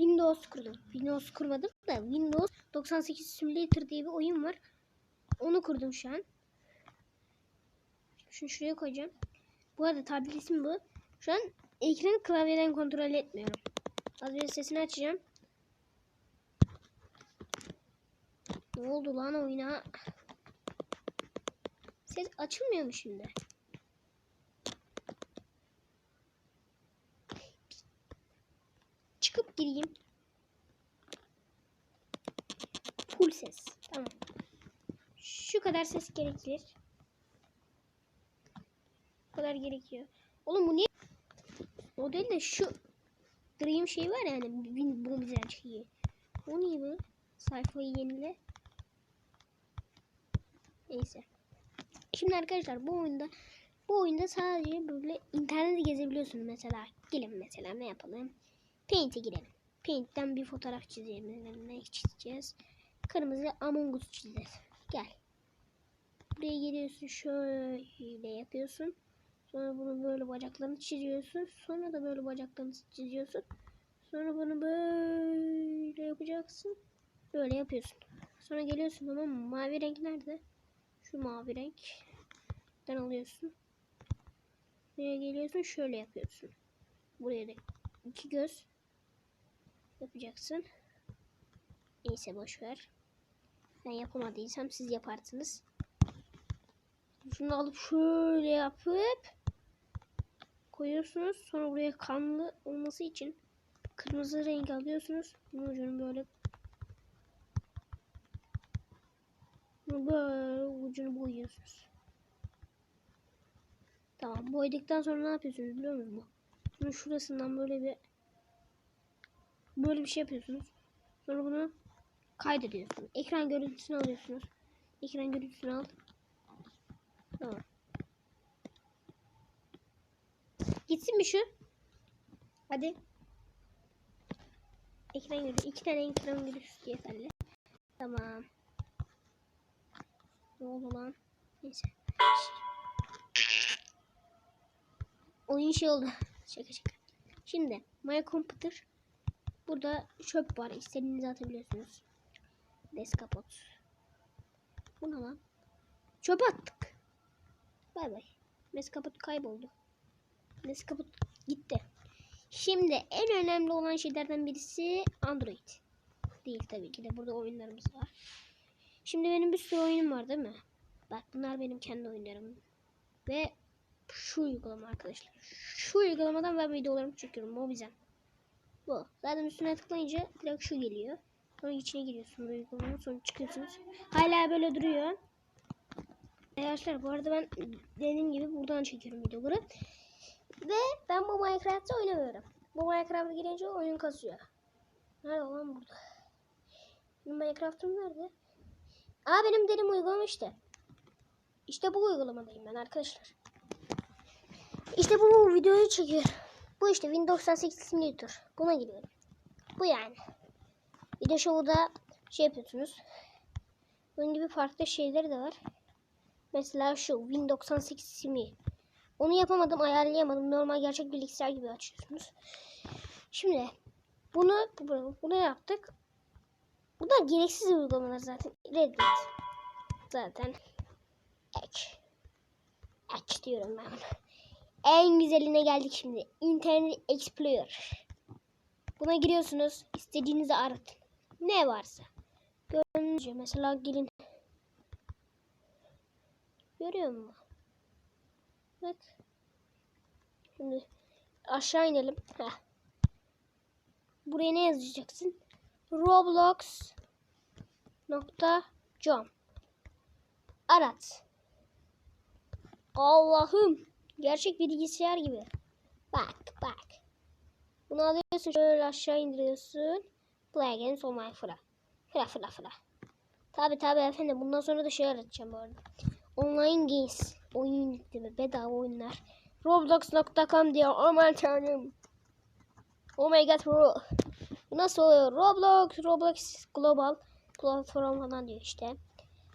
Windows kurdum. Windows kurmadım da Windows 98 Simulator diye bir oyun var. Onu kurdum şu an. Şunu şuraya koyacağım. Bu arada tablet ismi bu. Şu an ekranı klavyeden kontrol etmiyorum. Az bir sesini açacağım. Ne oldu lan oyuna? Ses açılmıyor mu şimdi? Çıkıp gireyim. Full ses. Tamam. Şu kadar ses gerekir. Bu kadar gerekiyor. Oğlum bu niye? O değil de şu Dream şey var ya hani bu güzel şeyi. O niye bu? Sayfayı yenile. Neyse. Şimdi arkadaşlar bu oyunda bu oyunda sadece böyle interneti gezebiliyorsunuz mesela. Gelin mesela ne yapalım? Paint'e girelim. Paint'ten bir fotoğraf çizelim. Ne çizeceğiz? Kırmızı Among Us çizeceğiz. Gel. Buraya geliyorsun şöyle yapıyorsun. Sonra bunu böyle bacaklarını çiziyorsun. Sonra da böyle bacaklarını çiziyorsun. Sonra bunu böyle yapacaksın. Böyle yapıyorsun. Sonra geliyorsun mı? Mavi renk nerede? Şu mavi renkten alıyorsun. Buraya geliyorsun şöyle yapıyorsun. Buraya da iki göz yapacaksın. Neyse boş ver. Ben yapamadıysam siz yaparsınız. Şunu alıp şöyle yapıp koyuyorsunuz. Sonra buraya kanlı olması için kırmızı renk alıyorsunuz. Bunun ucunu böyle bunu böyle ucunu boyuyorsunuz. Tamam boyadıktan sonra ne yapıyorsunuz biliyor musunuz? Bunun şurasından böyle bir böyle bir şey yapıyorsunuz. Sonra bunu kaydediyorsunuz. Ekran görüntüsünü alıyorsunuz. Ekran görüntüsünü al. Tamam. Gitsin mi şu? Hadi. Ekran görüntüsü. iki tane ekran görüntüsü yeterli. Tamam. Ne oldu lan? Neyse. Oyun şey oldu. Şaka şaka. Şimdi My Computer Burada çöp var. İstediğinizi atabiliyorsunuz. Deskapot. Bu ne lan? Çöp attık. Bay bay. Deskapot kayboldu. Deskapot gitti. Şimdi en önemli olan şeylerden birisi Android. Değil tabii ki de. Burada oyunlarımız var. Şimdi benim bir sürü oyunum var değil mi? Bak bunlar benim kendi oyunlarım. Ve şu uygulama arkadaşlar. Şu uygulamadan ben videolarımı çekiyorum. Mobizen. Bu. Zaten üstüne tıklayınca direkt şu geliyor. Sonra içine giriyorsunuz uygulamanın sonra çıkıyorsunuz. Hala böyle duruyor. Arkadaşlar bu arada ben dediğim gibi buradan çekiyorum videoları. Ve ben bu Minecraft'ta oynamıyorum. Bu Minecraft'a girince oyun kasıyor. Nerede lan burada? Benim Minecraft'ım nerede? Aa benim dedim uygulama işte. İşte bu uygulamadayım ben arkadaşlar. İşte bu videoyu çekiyorum. Bu işte Windows 98 Simulator. Buna giriyorum. Bu yani. Bir de şurada şey yapıyorsunuz. Bunun gibi farklı şeyleri de var. Mesela şu Windows 98 Simi. Onu yapamadım, ayarlayamadım. Normal gerçek bilgisayar gibi açıyorsunuz. Şimdi bunu bunu yaptık. Bu da gereksiz uygulamalar zaten. Reddit. Zaten ek. Ek diyorum ben. En güzeline geldik şimdi. Internet Explorer. Buna giriyorsunuz. istediğinizi aratın. Ne varsa. Gördüğünüz mesela gelin. Görüyor musun? Bak. Şimdi aşağı inelim. Heh. Buraya ne yazacaksın? Roblox nokta com Arat. Allah'ım. Gerçek bilgisayar gibi. Bak bak. Bunu alıyorsun şöyle aşağı indiriyorsun. Play against on my fıra. Fıra fıra fıra. Tabi tabi efendim bundan sonra da şey bu arada. Online games. Oyun yükleme bedava oyunlar. Roblox.com diyor. Aman tanrım. Oh my god bro. Nasıl oluyor? Roblox, Roblox global platform falan diyor işte.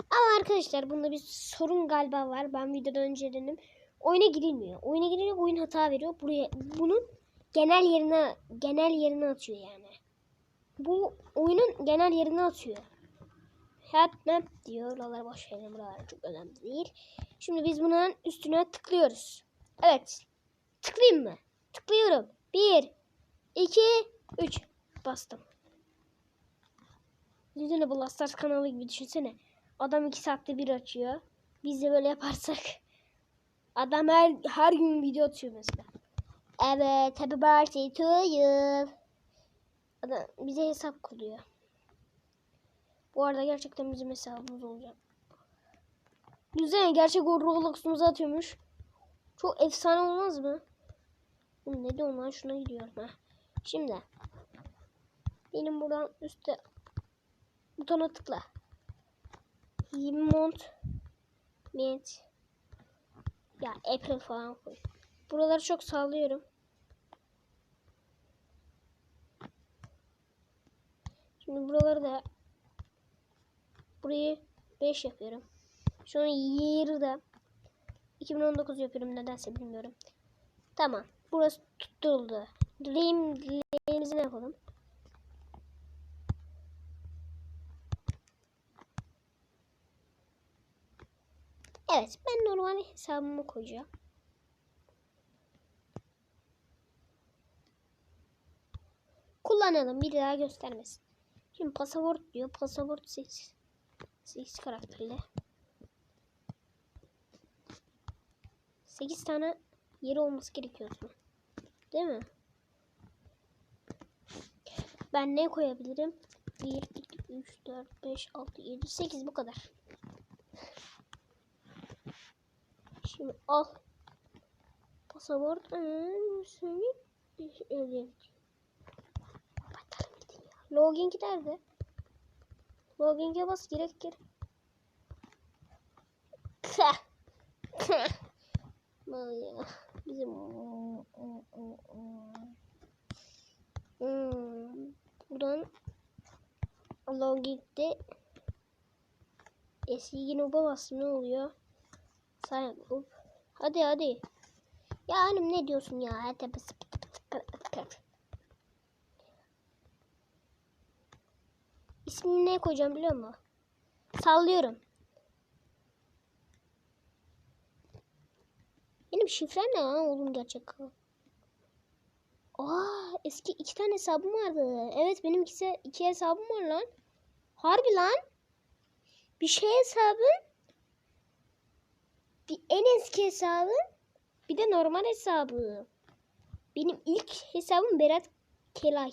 Ama arkadaşlar bunda bir sorun galiba var. Ben videoda önce dedim. Oyuna girilmiyor. Oyuna girince oyun hata veriyor. Buraya bunun genel yerine genel yerine atıyor yani. bu oyunun genel yerini atıyor. Help map diyor. Oraları boş verin. Buralar çok önemli değil. Şimdi biz bunun üstüne tıklıyoruz. Evet. Tıklayayım mı? Tıklıyorum. 1 2 3 bastım. Yüzüne bu Last Stars kanalı gibi düşünsene. Adam 2 saatte bir açıyor. Biz de böyle yaparsak. Adam her, her gün video atıyor mesela. Evet. Happy birthday to you. Adam bize hesap kuruyor. Bu arada gerçekten bizim hesabımız olacak. Güzel gerçek o Roblox'umuzu atıyormuş. Çok efsane olmaz mı? Oğlum ne diyorsun lan şuna gidiyorum ha. Şimdi. Benim buradan üstte butona tıkla. 20 mont mint ya April falan koy. Buraları çok sallıyorum. Şimdi buraları da burayı 5 yapıyorum. Sonra yeri de 2019 yapıyorum nedense bilmiyorum. Tamam. Burası tutuldu. Dileğimizi ne yapalım? Evet. Ben normal hesabımı koyacağım. Kullanalım. Bir daha göstermesin. Şimdi pasaport diyor. Pasaport 8. 8 karakterli. 8 tane yeri olması gerekiyor. Değil mi? Ben ne koyabilirim? 1, 2, 3, 4, 5, 6, 7, 8 bu kadar. Şimdi al. Pasaport. Seni öyle. Login nerede? Login'e bas direkt gir. Ya. Bizim hmm. buradan Login'de eski yine bastım ne oluyor? Sign up. Hadi hadi. Ya hanım ne diyorsun ya? Hadi. İsmini ne koyacağım biliyor musun? Sallıyorum. Benim şifrem ne lan oğlum gerçek? Aa eski iki tane hesabım vardı. Evet benim iki, iki hesabım var lan. Harbi lan. Bir şey hesabım. En eski hesabım. Bir de normal hesabı. Benim ilk hesabım Berat Kelay.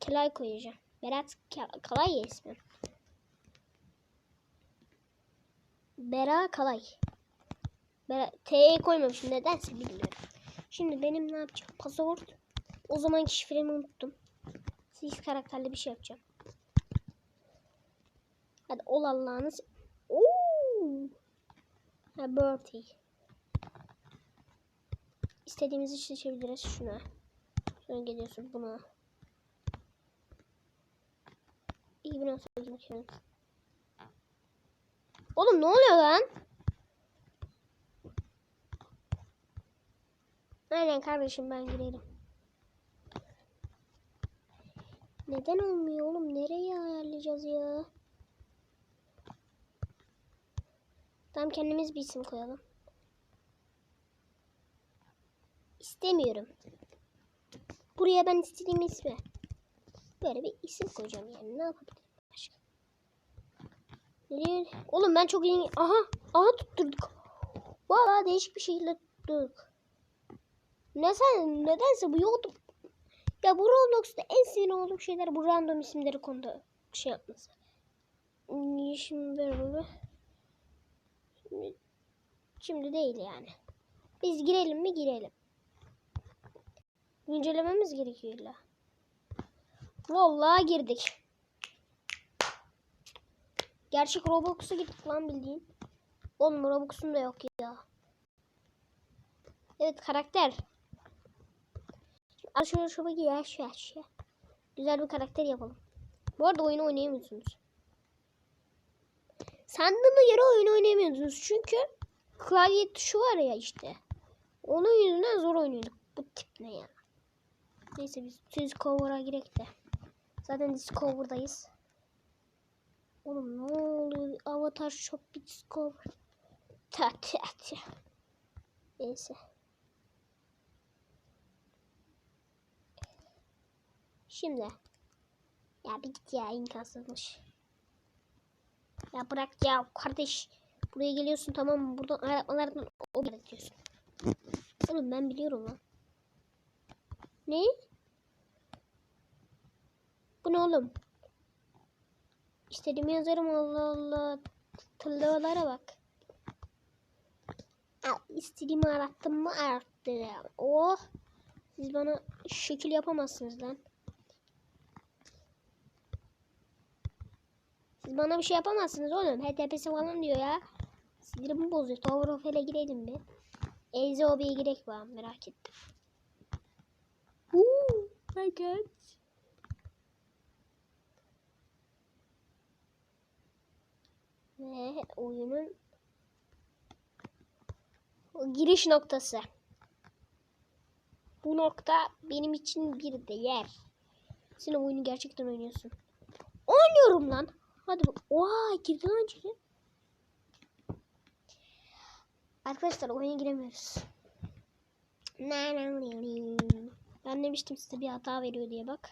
Kelay koyacağım. Berat Kalay ya ismi. Bera Kalay. Bera, T'ye koymamışım nedense bilmiyorum. Şimdi benim ne yapacağım? Pasaport. O zamanki şifremi unuttum. Siz karakterli bir şey yapacağım. Hadi ol Allah'ınız. Ha birthday. İstediğimizi seçebiliriz şuna. Sonra geliyorsun buna. 2018 bakıyorum. Oğlum ne oluyor lan? Aynen kardeşim ben girelim. Neden olmuyor oğlum? Nereye ayarlayacağız ya? Tamam kendimiz bir isim koyalım. İstemiyorum. Buraya ben istediğim ismi. Böyle bir isim koyacağım yani. Ne yapabilirim başka? Oğlum ben çok iyi... Aha! Aha tutturduk. Valla değişik bir şekilde tutturduk. Neden, nedense bu yoktu. Ya bu Roblox'ta en sinir olduğum şeyler bu random isimleri konuda şey yapması. Şimdi böyle. Şimdi, değil yani. Biz girelim mi girelim. Güncellememiz gerekiyor illa. Vallahi girdik. Gerçek Roblox'a gittik lan bildiğin. Oğlum Roblox'um da yok ya. Evet karakter. Al şunu şunu ya şu ya şu. Güzel bir karakter yapalım. Bu arada oyunu oynayamıyorsunuz. Sandığıma göre oyun oynayamıyorsunuz. Çünkü klavye tuşu var ya işte. Onun yüzünden zor oynuyorduk. Bu tip ne ya? Neyse biz düz cover'a girek de. Zaten Discover'dayız. Oğlum ne oluyor? Avatar Shop bir Discover. Ta ta ta. Neyse. Şimdi. Ya bir git ya imkansızmış. Ya bırak ya kardeş. Buraya geliyorsun tamam mı? Buradan arabalardan o diyorsun. Oğlum ben biliyorum lan. Ne? Bu ne oğlum? İstediğimi yazarım Allah Allah. Tıllıvalara bak. Al, istediğimi arattım mı arattı. Oh. Siz bana şekil yapamazsınız lan. Siz bana bir şey yapamazsınız oğlum. HTTP'si falan diyor ya. Sinirimi bozuyor. Tower of Hell'e girelim bir. Eze Obi'ye girek var merak ettim. Uuu. My God. Ve oyunun giriş noktası. Bu nokta benim için bir değer. Sen oyunu gerçekten oynuyorsun. Oynuyorum lan. Hadi bak. Oha girdi lan içeri. Arkadaşlar oyuna giremiyoruz. Ben demiştim size bir hata veriyor diye bak.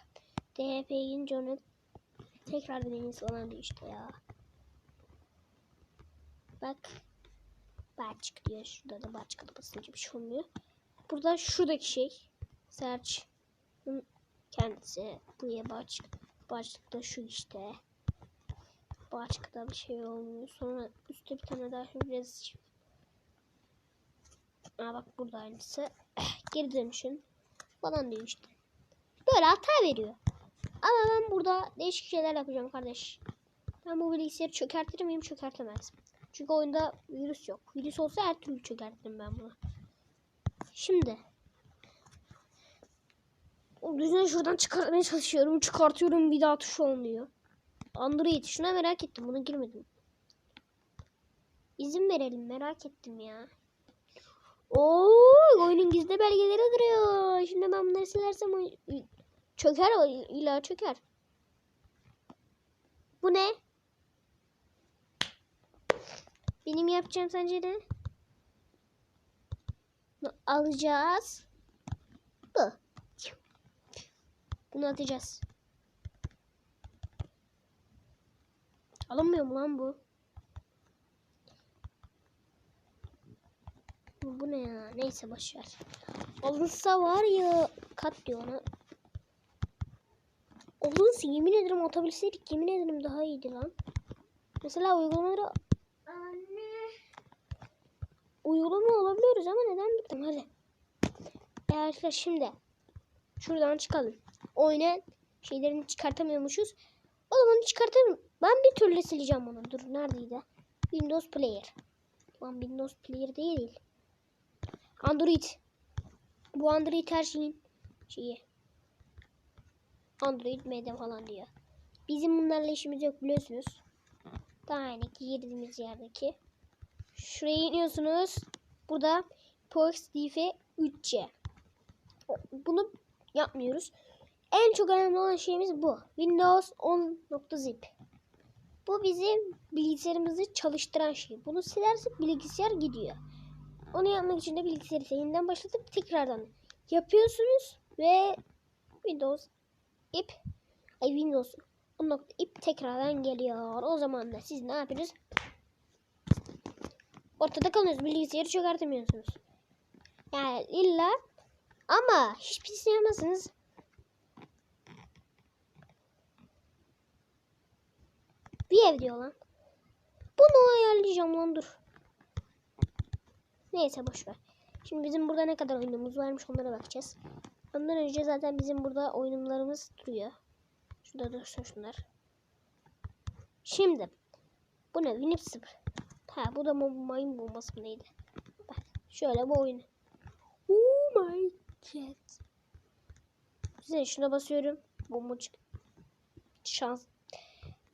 DHP girince onu tekrar deneyiniz falan diyor işte ya. Bak. Başka diyor. Şurada da başka da basınca bir şey olmuyor. Burada şuradaki şey. Search. Kendisi. Buraya baş, başlıkta şu işte. Başka bir şey olmuyor. Sonra üstte bir tane daha biraz Aa bak burada aynısı. Geri dönüşün falan diyor işte. Böyle hata veriyor. Ama ben burada değişik şeyler yapacağım kardeş. Ben bu bilgisayarı çökertir miyim? Çökertemez. Çünkü oyunda virüs yok. Virüs olsa her türlü çökertirim ben bunu. Şimdi. O düzeni şuradan çıkartmaya çalışıyorum. Çıkartıyorum bir daha tuş olmuyor. Android. Şuna merak ettim. Buna girmedim. İzin verelim. Merak ettim ya. Oo, oyunun gizli belgeleri duruyor. Şimdi ben bunları silersem çöker o illa çöker. Bu ne? Benim yapacağım sence ne? Bunu alacağız. Bu. Bunu atacağız. Alınmıyor mu lan bu? Bu, ne ya? Neyse boşver. Alınsa var ya kat diyor ona. Alınsa yemin ederim atabilseydik yemin ederim daha iyiydi lan. Mesela uygulamaları Anne. uygulama olabiliyoruz ama neden bittim hadi. Ya arkadaşlar şimdi şuradan çıkalım. Oyuna şeylerini çıkartamıyormuşuz. O zaman çıkartamıyorum. Ben bir türlü sileceğim onu. Dur neredeydi? Windows Player. Lan Windows Player değil. Android. Bu Android her şeyin şeyi. Android medya falan diyor. Bizim bunlarla işimiz yok biliyorsunuz. Daha yani girdiğimiz yerdeki. Şuraya iniyorsunuz. Burada POXDF 3C. Bunu yapmıyoruz. En çok önemli olan şeyimiz bu. Windows 10.zip. Bu bizim bilgisayarımızı çalıştıran şey. Bunu silersek bilgisayar gidiyor. Onu yapmak için de bilgisayarı yeniden başlatıp tekrardan yapıyorsunuz ve Windows ip ay Windows 10. ip tekrardan geliyor. O zaman da siz ne yapıyorsunuz? Ortada kalıyorsunuz. Bilgisayarı çökertemiyorsunuz. Yani illa ama hiçbir şey yapamazsınız. Bir ev diyor lan. Bunu ayarlayacağım lan dur. Neyse boş ver. Şimdi bizim burada ne kadar oyunumuz varmış onlara bakacağız. Ondan önce zaten bizim burada oyunlarımız duruyor. Şurada dursun şunlar. Şimdi bu ne? Winip 0. Ha bu da mayın bombası mı neydi? Bak şöyle bu oyun. Oh my god. Güzel şuna basıyorum. Bomba çık. Şans.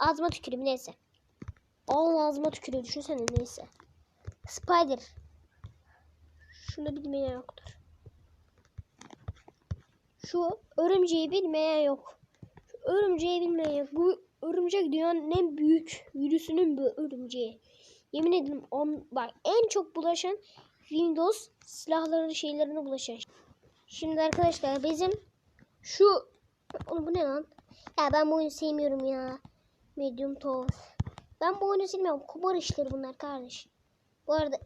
Ağzıma tüküreyim neyse. Allah ağzıma tükürüyor düşünsene neyse. Spider. Şunu bilmeyen yoktur. Şu örümceği bilmeyen yok. Şu örümceği bilmeyen yok. Bu örümcek dünyanın en büyük virüsünün bu örümceği. Yemin ederim on, bak en çok bulaşan Windows silahlarının şeylerine bulaşan. Şimdi arkadaşlar bizim şu Oğlum bu ne lan? Ya ben bu oyunu sevmiyorum ya. Medium to. Ben bu oyunu sevmiyorum. Kumar işleri bunlar kardeş. Bu arada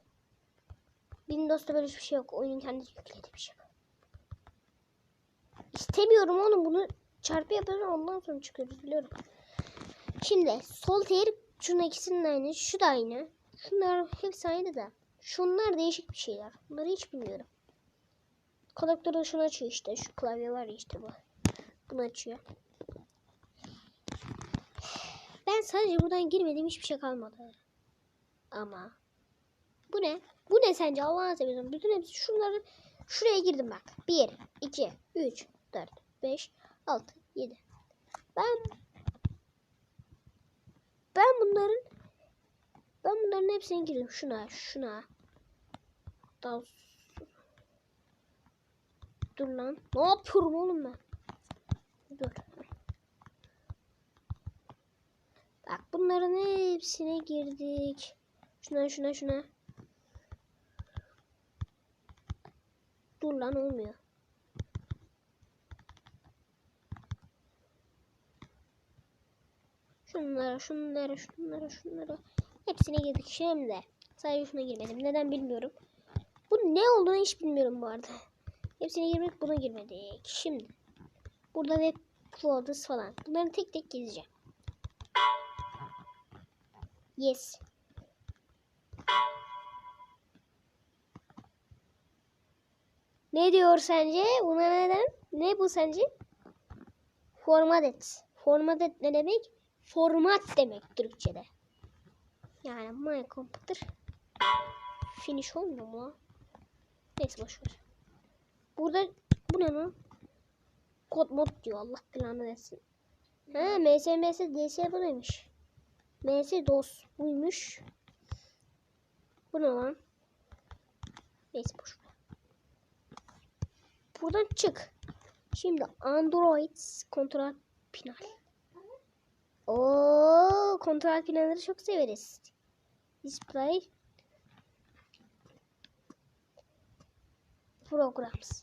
Windows'ta böyle hiçbir şey yok. Oyunun kendisi yüklediği bir şey. İstemiyorum oğlum bunu çarpı yapıyorum ondan sonra çıkıyoruz biliyorum. Şimdi sol tel şunun ikisinin aynı. Şu da aynı. Şunlar hepsi aynı da. Şunlar değişik bir şeyler. Bunları hiç bilmiyorum. Kondaktörü şunu açıyor işte. Şu klavye var ya işte bu. Bunu açıyor. Ben sadece buradan girmediğim hiçbir şey kalmadı. Ama bu ne? Bu ne sence Allah'ını seversen? Bütün hepsi şunları şuraya girdim bak. 1, 2, 3, 4, 5, 6, 7. Ben ben bunların ben bunların hepsine girdim. Şuna, şuna. Daha Dur lan. Ne yapıyorum oğlum ben? Dur. Bak bunların hepsine girdik. Şuna şuna şuna. Dur lan olmuyor. Şunlara, şunlara, şunlara, şunlara. Hepsine girdik şimdi. Sadece şuna girmedim. Neden bilmiyorum. Bu ne olduğunu hiç bilmiyorum bu arada. Hepsine girmek buna girmedik. Şimdi. Burada web clothes falan. Bunları tek tek gezeceğim. Yes. Ne diyor sence? Buna neden? Ne bu sence? Format Format ne demek? Format demek Türkçe'de. Yani my computer finish olmuyor mu? Neyse boşver. Burada bu ne lan? Kod mod diyor Allah belanı versin. Ha MS MS DS bu neymiş? MS DOS buymuş. Bu ne lan? Neyse boş. Buradan çık. Şimdi Android kontrol panel. Oo, kontrol panelleri çok severiz. Display programs.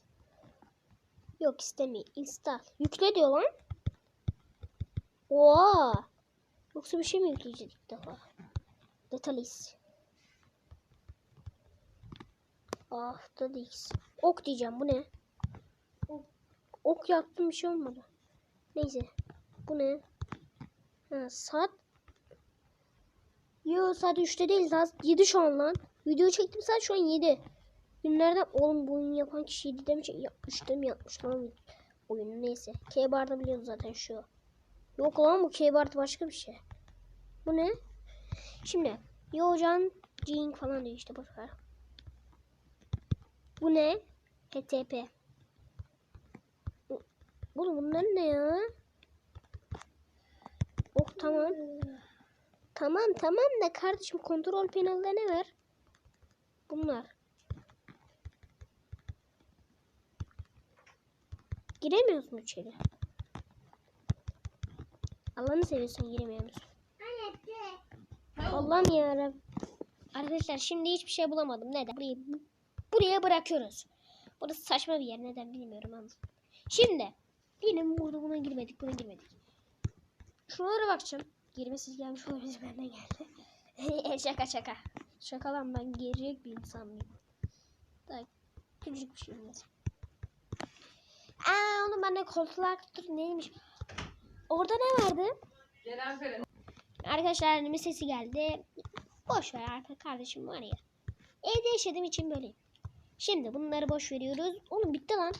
Yok istemiyor. Install. Yükle diyor lan. Oha. Yoksa bir şey mi yükleyeceğiz ilk defa? Detalis. Ah da değil. Ok diyeceğim. Bu ne? Ok yaptım bir şey olmadı. Neyse. Bu ne? Ha, saat. Yo saat 3'te değil. Saat 7 şu an lan. Video çektim saat şu an 7. Günlerden oğlum bu oyunu yapan kişi 7'de mi şey yapmıştı mı yapmış lan oyunu neyse. K-Bar'da biliyoruz zaten şu. Yok lan bu K-Bar başka bir şey. Bu ne? Şimdi Yojan Jing falan diyor işte boşver. Bu ne? HTTP. Oğlum bunlar ne ya? Oh tamam. Tamam tamam da kardeşim kontrol panelde ne var? Bunlar. Giremiyoruz mu içeri? Allah'ını seviyorsun giremiyoruz. Allah'ım yarabbim. Arkadaşlar şimdi hiçbir şey bulamadım. Neden? Burayı, buraya bırakıyoruz. Burası saçma bir yer. Neden bilmiyorum ama. Şimdi. Benim burada buna girmedik. Buna girmedik. Şuralara bakacağım. Girmesiz gelmiş olabilir benden geldi. şaka şaka. Şaka lan ben girecek bir insan mıyım? Daha küçük bir şey. Aa onun bende koltuklar dur neymiş? Orada ne vardı? Arkadaşlar annemin sesi geldi. Boş ver artık kardeşim var ya. Evde yaşadığım için böyleyim. Şimdi bunları boş veriyoruz. Oğlum bitti lan.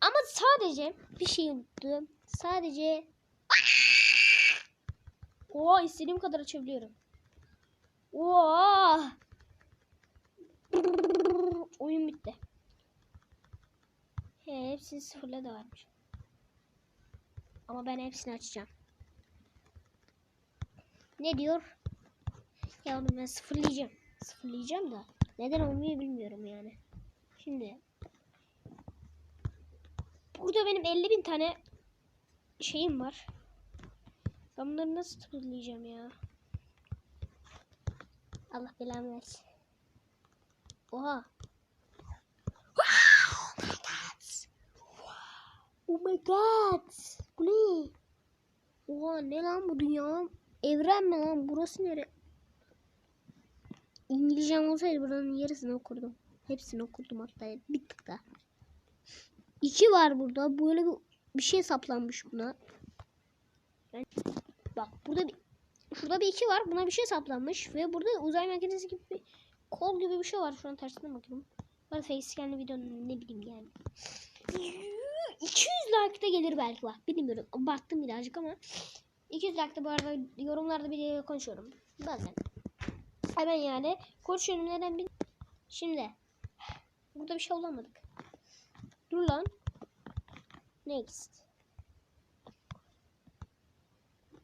Ama sadece bir şey unuttum. Sadece Oha istediğim kadar açabiliyorum. Oha. Oyun bitti. He, hepsini sıfırla da varmış. Ama ben hepsini açacağım. Ne diyor? Ya onu ben sıfırlayacağım. Sıfırlayacağım da neden olmuyor bilmiyorum yani. Şimdi burada benim 50 bin tane şeyim var. Ben bunları nasıl tıklayacağım ya? Allah belamı versin. Oha. Oh my god. Bu ne? Oha ne lan bu dünya? Evren mi lan? Burası nere? İngilizcem olsaydı buranın yarısını okurdum. Hepsini okurdum hatta bir tık da. İki var burada. Böyle bir, bir şey saplanmış buna. Ben, bak burada bir şurada bir iki var. Buna bir şey saplanmış ve burada uzay makinesi gibi bir kol gibi bir şey var. Şu an tersinden bakıyorum. Var facecam'li video ne bileyim yani. 200 like da gelir belki bak. Bilmiyorum. Baktım birazcık ama 200 like da bu arada yorumlarda bir konuşuyorum. Bazen. Hemen yani konuşuyorum neden bil. Şimdi burada bir şey bulamadık. Dur lan. Next.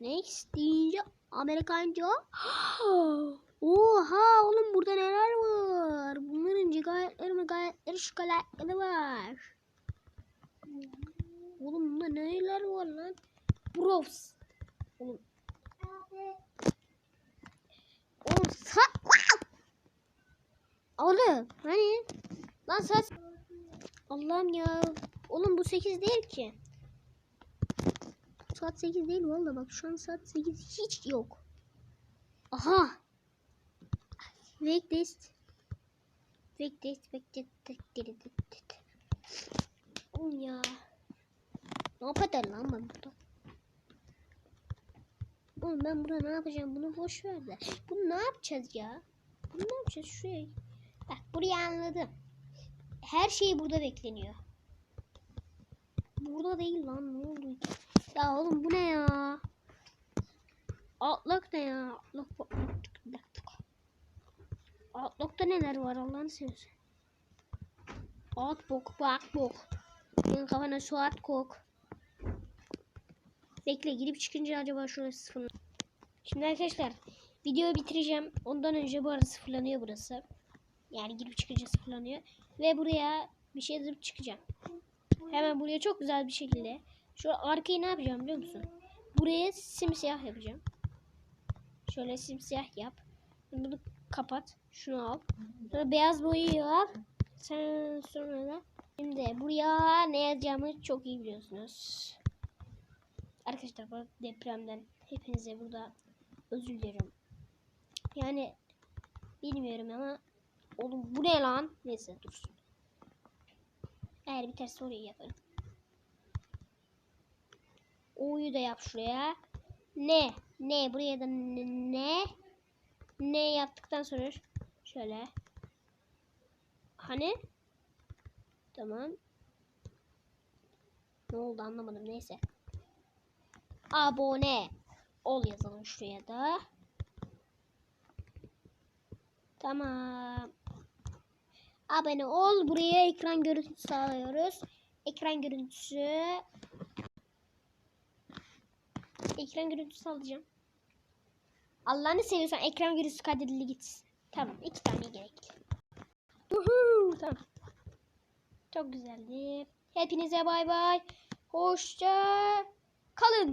Next deyince Amerikanca. Oha oğlum burada neler var? Bunların cigayetleri mi gayetleri şokolatları var. Oğlum bunda neler var lan? Bros. Oğlum. Oğlum saat. Oğlum hani? Lan saat. Allah'ım ya. Oğlum bu 8 değil ki. Saat 8 değil valla bak şu an saat 8 hiç yok. Aha. Wake this. Wake this. Oğlum ya. Ne yapacağım lan ben burada? Oğlum ben burada ne yapacağım? Bunu boş ver de. Bunu ne yapacağız ya? Bunu ne yapacağız? Şuraya. Bak burayı anladım. Her şey burada bekleniyor. Burada değil lan ne oldu? Ya oğlum bu ne ya? Outlook ne ya? Outlook, Outlook. Outlook'ta neler var Allah'ını seversen. Outlook, Outlook. Senin kafana su at kok. Bekle girip çıkınca acaba şurası sıfırlanıyor. Şimdi arkadaşlar videoyu bitireceğim. Ondan önce bu arada sıfırlanıyor burası. Yani girip çıkınca sıfırlanıyor. Ve buraya bir şey yazıp çıkacağım. Hemen buraya çok güzel bir şekilde. Şu arkayı ne yapacağım biliyor musun? Buraya simsiyah yapacağım. Şöyle simsiyah yap. Bunu kapat. Şunu al. Sonra beyaz boyayı al. Sen sonra da şimdi buraya ne yazacağımı çok iyi biliyorsunuz. Arkadaşlar bu depremden hepinize burada özür dilerim. Yani bilmiyorum ama oğlum bu ne lan? Neyse dursun. Eğer biterse orayı yaparım. O'yu da yap şuraya. Ne? Ne? Buraya da ne? Ne, yaptıktan sonra şöyle. Hani? Tamam. Ne oldu anlamadım. Neyse. Abone ol yazalım şuraya da. Tamam. Abone ol. Buraya ekran görüntüsü sağlıyoruz. Ekran görüntüsü. Ekran görüntüsü alacağım. Allah'ını seviyorsan ekran görüntüsü kaydedildi gitsin. Tamam. iki tane gerekli. Uhu, tamam. Çok güzeldi. Hepinize bay bay. Hoşça kalın.